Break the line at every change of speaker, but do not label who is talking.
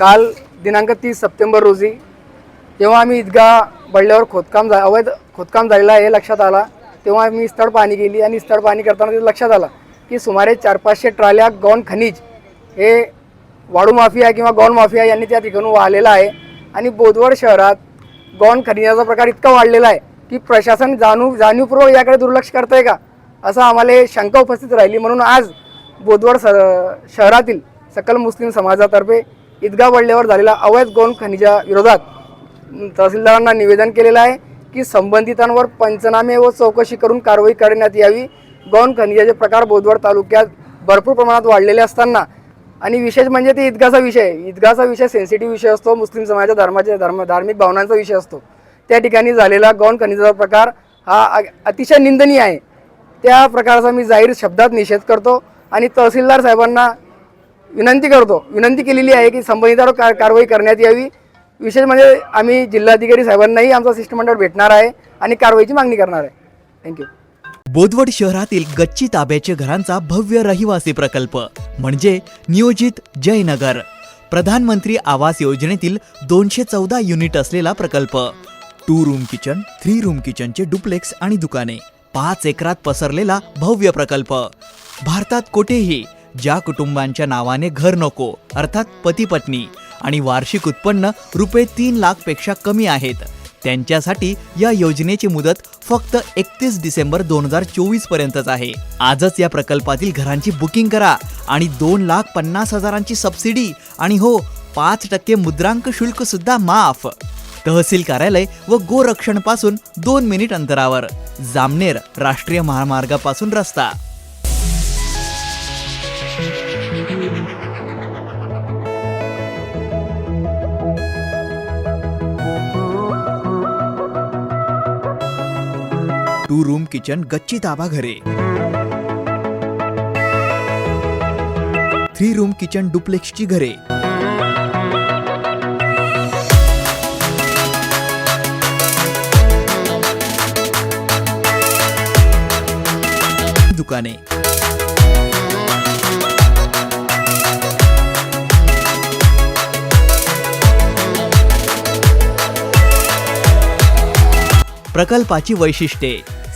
काल दिनांक तीस सप्टेंबर रोजी तेव्हा आम्ही इतका बडल्यावर खोदकाम जा अवैध खोदकाम झालेलं आहे हे लक्षात आला तेव्हा मी स्थळ पाहणी केली आणि स्थळ पाहणी करताना ते लक्षात आलं की सुमारे चार पाचशे ट्राल्या गौण खनिज हे वाळू माफिया किंवा गौण माफिया यांनी त्या ठिकाणून वाहलेलं आहे आणि बोदवड शहरात गौण खनिजाचा प्रकार इतका वाढलेला आहे की प्रशासन जाणू जाणीवपूर्वक याकडे दुर्लक्ष करत आहे का? असं आम्हाला शंका उपस्थित राहिली. म्हणून आज बोदवड स शहरातील सकल मुस्लिम समाजातर्फे ईदगा वडल्यावर झालेला अवैध गौण खनिजा विरोधात तहसीलदारांना निवेदन केलेलं आहे की संबंधितांवर पंचनामे व चौकशी करून कारवाई करण्यात यावी. गौण खनिजाचे प्रकार बोदवड तालुक्यात भरपूर प्रमाणात वाढलेले असताना आणि विशेष म्हणजे ते ईदगाचा विषय ईदगाचा विषय सेन्सिटिव्ह विषय असतो मुस्लिम समाजाच्या धर्माचे धर्म धार्मिक भावनांचा विषय असतो. त्या ठिकाणी झालेला गौण खनिजाचा प्रकार हा अतिशय निंदनीय आहे. त्या प्रकाराचा मी जाहीर शब्दात निषेध करतो आणि तहसीलदार साहेबांना विनंती करतो विनंती केलेली आहे की संबंधितावर कार कारवाई करण्यात यावी. विशेष म्हणजे आम्ही जिल्हाधिकारी साहेबांनाही आमचा शिष्टमंडळ भेटणार आहे आणि कारवाईची मागणी करणार आहे. थँक्यू
बोदवड शहरातील गच्ची ताब्याचे घरांचा भव्य रहिवासी प्रकल्प म्हणजे नियोजित जयनगर. प्रधानमंत्री आवास योजनेतील दोनशे चौदा युनिट असलेला प्रकल्प two room kitchen three room किचनचे duplex आणि दुकाने पाच एकरात पसरलेला भव्य प्रकल्प. भारतात कुठेही ज्या कुटुंबांच्या नावाने घर नको अर्थात पती पत्नी आणि वार्षिक उत्पन्न रुपये तीन लाखपेक्षा कमी आहेत. त्यांच्यासाठी या योजनेची मुदत फक्त एकतीस डिसेंबर दोन हजार चोवीस पर्यंतच आहे. आजच या प्रकल्पातील घरांची बुकिंग करा आणि दोन लाख पन्नास हजारांची सबसिडी आणि हो पाच टक्के मुद्रांक शुल्क सुद्धा माफ. तहसील कार्यालय व गोरक्षणपासून दोन मिनिट अंतरावर. जामनेर राष्ट्रीय महामार्गापासून रस्ता. टू रूम किचन गच्ची ताबा घरे. थ्री रूम किचन डुप्लेक्सची घरे. दुकाने. प्रकल्पाची वैशिष्ट्ये.